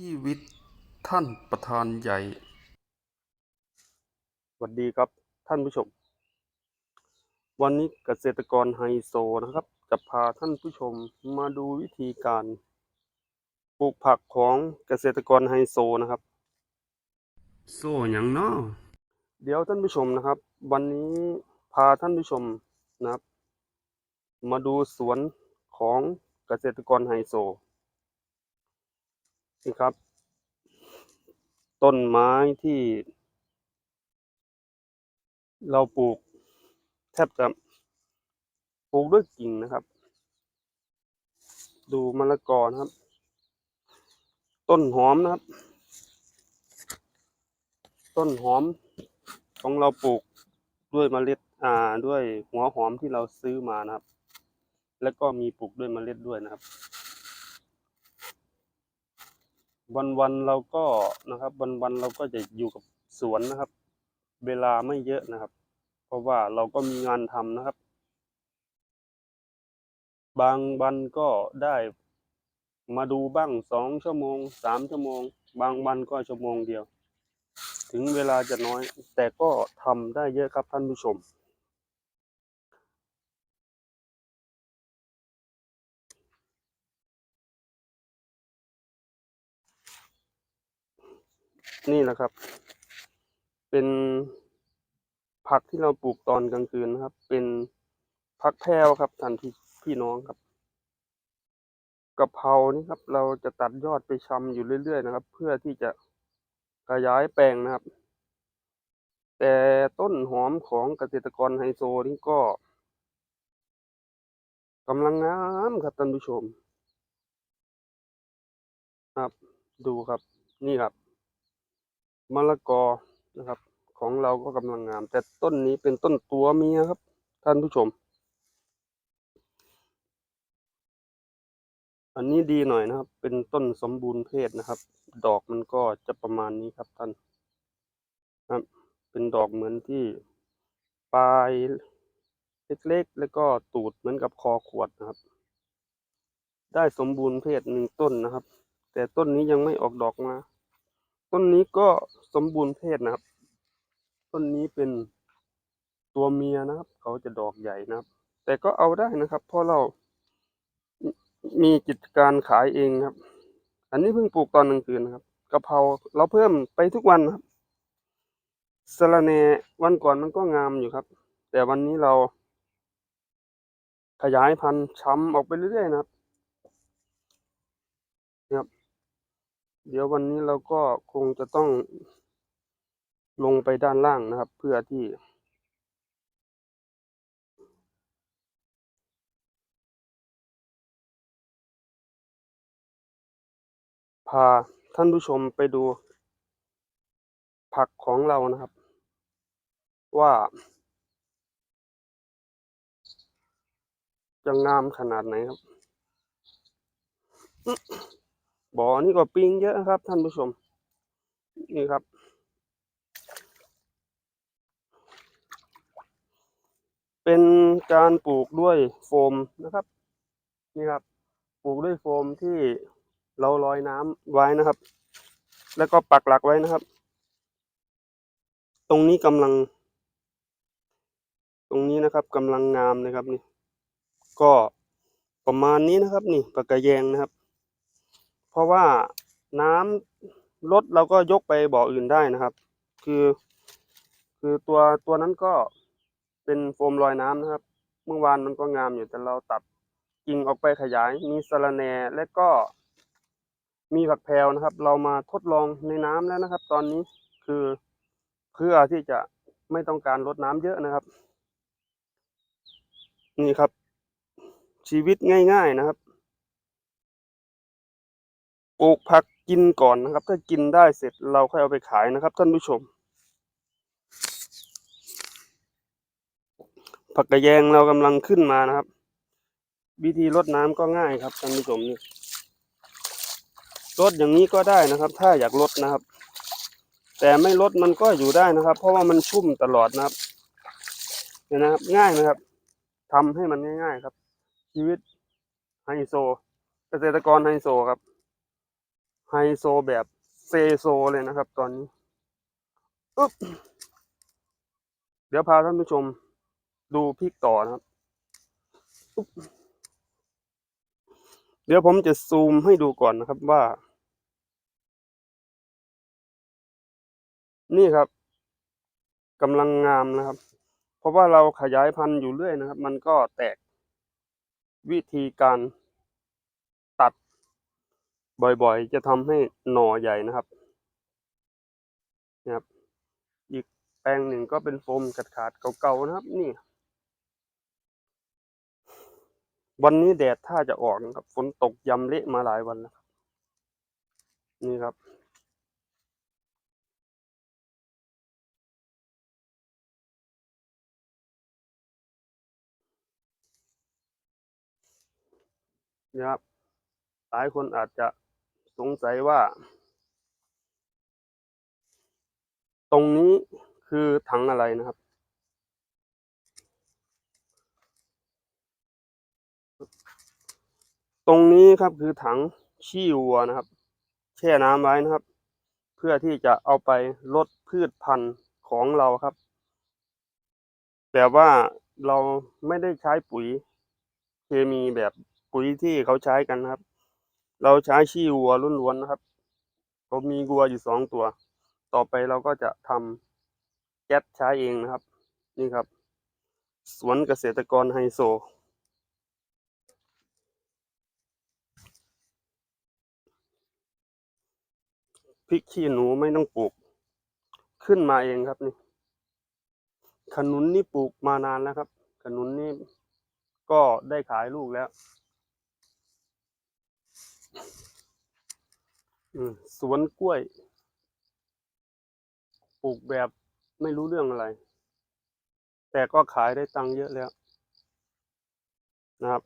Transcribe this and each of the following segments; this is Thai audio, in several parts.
ชีวิตท่านประธานใหญ่ สวัสดีครับท่านผู้ชม วันนี้เกษตรกรไฮโซนะครับ จะพาท่านผู้ชมมาดูวิธีการปลูกผักของเกษตรกรไฮโซนะครับ โซ่อย่างเนาะเดี๋ยวท่านผู้ชมนะครับ วันนี้พาท่านผู้ชมนะครับ มาดูสวนของเกษตรกรไฮโซ นี่ครับ ต้นไม้ที่ เราปลูก แทบจะปลูกด้วยกิ่งนะครับ ดูมะละกอนะครับ ต้นหอมนะครับ ต้นหอมของเราปลูกด้วยเมล็ดอ่าด้วยหัวหอมที่เราซื้อมานะครับ แล้วก็มีปลูกด้วยเมล็ดด้วยนะครับ วันวันๆเราก็นะครับ วันวันๆเราก็จะอยู่กับสวนนะครับ เวลาไม่เยอะนะครับ เพราะว่าเราก็มีงานทำนะครับ บางวันก็ได้มาดูบ้างสองชั่วโมงสามชั่วโมง บางวันก็ชั่วโมงเดียว ถึงเวลาจะน้อย แต่ก็ทำได้เยอะครับท่านผู้ชม นี่แหละครับ เป็นผักที่เราปลูกตอนกลางคืนนะครับ เป็นผักแพรวครับท่านพี่พี่น้องครับกะเพรานี่ครับ เราจะตัดยอดไปชำอยู่เรื่อยๆนะครับ เพื่อที่จะขยายแปลงนะครับ แต่ต้นหอมของเกษตรกรไฮโซนี่ก็กำลังงามครับท่านผู้ชม ครับ ดูครับ นี่ครับ มะละกอนะครับ ของเราก็กำลังงาม แต่ต้นนี้เป็นต้นตัวเมียครับ ท่านผู้ชม อันนี้ดีหน่อยนะครับ เป็นต้นสมบูรณ์เพศนะครับ ดอกมันก็จะประมาณนี้ครับท่านครับ เป็นดอกเหมือนที่ปลายเล็กๆ แล้วก็ตูดเหมือนกับคอขวดนะครับ ได้สมบูรณ์เพศหนึ่งต้นนะครับ แต่ต้นนี้ยังไม่ออกดอกมา ต้นนี้ก็สมบูรณ์เพศนะครับ ต้นนี้เป็นตัวเมียนะครับ เขาจะดอกใหญ่นะครับ แต่ก็เอาได้นะครับ เพราะเรามีกิจการขายเองครับ อันนี้เพิ่งปลูกตอนกลางคืนนะครับกะเพราเราเพิ่มไปทุกวันครับสะระแหนวันก่อนมันก็งามอยู่ครับ แต่วันนี้เราขยายพันธุ์ช้ำออกไปเรื่อยๆนะครับ เดี๋ยววันนี้เราก็คงจะต้องลงไปด้านล่างนะครับ เพื่อที่ พาท่านผู้ชมไปดู ผักของเรานะครับ ว่า จะงามขนาดไหนครับ บ่อนี่ก็ปิงเยอะนะครับ ท่านผู้ชม นี่ครับ เป็นการปลูกด้วยโฟมนะครับ นี่ครับ ปลูกด้วยโฟมที่เราลอยน้ำไว้นะครับ แล้วก็ปักหลักไว้นะครับ ตรงนี้กำลัง ตรงนี้นะครับกำลังงามนะครับนี่ ก็ประมาณนี้นะครับ นี่ปากกระแยงนะครับ เพราะว่าน้ำลดเราก็ยกไปบ่ออื่นได้นะครับ คือ คือตัวตัวนั้นก็เป็นโฟมลอยน้ำนะครับ เมื่อวานมันก็งามอยู่แต่เราตัดกิ่งออกไปขยาย มีสะรแหน่และก็ มีผักแพรวนะครับ เรามาทดลองในน้ำแล้วนะครับ ตอนนี้คือเพื่อที่จะไม่ต้องการลดน้ำเยอะนะครับ นี่ครับ ชีวิตง่าย ๆนะครับ ปลูกผักกินก่อนนะครับ ถ้ากินได้เสร็จเราค่อยเอาไปขายนะครับ ท่านผู้ชม ผักกระแยงเรากำลังขึ้นมานะครับ วิธีรดน้ำก็ง่ายครับท่านผู้ชมนี่รดอย่างนี้ก็ได้นะครับ ถ้าอยากลดนะครับ แต่ไม่ลดมันก็อยู่ได้นะครับ เพราะว่ามันชุ่มตลอดนะครับเห็นนะครับ ง่ายนะครับทำให้มันง่าย ๆ ครับ ชีวิตไฮโซ เกษตรกรไฮโซครับ ไฮโซแบบเซโซเลยนะครับ ตอนนี้อึ๊บเดี๋ยวพาท่านผู้ชมดูพริกต่อนะครับ เดี๋ยวผมจะซูมให้ดูก่อนนะครับว่า นี่ครับกำลังงามนะครับ เพราะว่าเราขยายพันธุ์อยู่เรื่อยนะครับ มันก็แตกวิธีการ บ่อยๆ จะทำให้หน่อใหญ่นะครับนะครับ อีกแปลงหนึ่งก็เป็นโฟมขาดๆเก่าๆนะครับ นี่ วันนี้แดดถ้าจะออกนะครับฝนตกยำเละมาหลายวันแล้วครับ นี่ครับนะครับหลายคนอาจจะ สงสัยว่า ตรงนี้คือถังอะไรนะครับ ตรงนี้ครับคือถังขี้วัวนะครับ แช่น้ำไว้นะครับ เพื่อที่จะเอาไปลดพืชพันธุ์ของเราครับ แต่ว่าเราไม่ได้ใช้ปุ๋ยเคมีแบบปุ๋ยที่เขาใช้กันครับ เราใช้ขี้วัวล้วนๆนะครับผมมีวัวอยู่สองตัว ต่อไปเราก็จะทำแก๊สใช้เองนะครับ นี่ครับ สวนเกษตรกรไฮโซพริกขี้หนูไม่ต้องปลูก ขึ้นมาเองครับนี่ ขนุนนี่ปลูกมานานแล้วครับ ขนุนนี่ก็ได้ขายลูกแล้วอืม สวนกล้วย ปลูกแบบไม่รู้เรื่องอะไร แต่ก็ขายได้ตังค์เยอะแล้ว นะครับ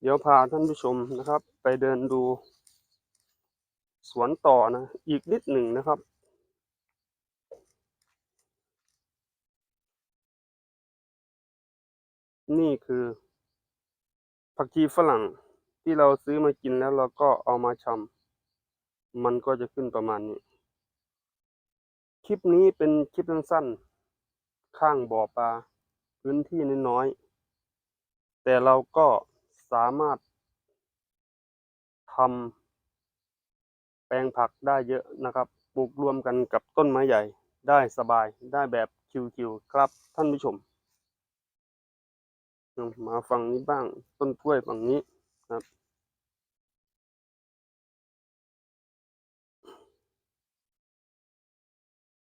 เดี๋ยวพาท่านผู้ชมนะครับ ไปเดินดู สวนต่อนะ อีกนิดหนึ่งนะครับนี่คือ ผักชีฝรั่งที่เราซื้อมากินแล้วเราก็เอามาชำ มันก็จะขึ้นประมาณนี้ คลิปนี้เป็นคลิปสั้นๆ ข้างบ่อปลาพื้นที่น้อยๆ แต่เราก็สามารถทำแปลงผักได้เยอะนะครับ ปลูกรวมกันกับต้นไม้ใหญ่ได้สบายได้แบบคิวๆ ครับท่านผู้ชม มาฝั่งนี้บ้างต้นกล้วยฝั่งนี้ครับ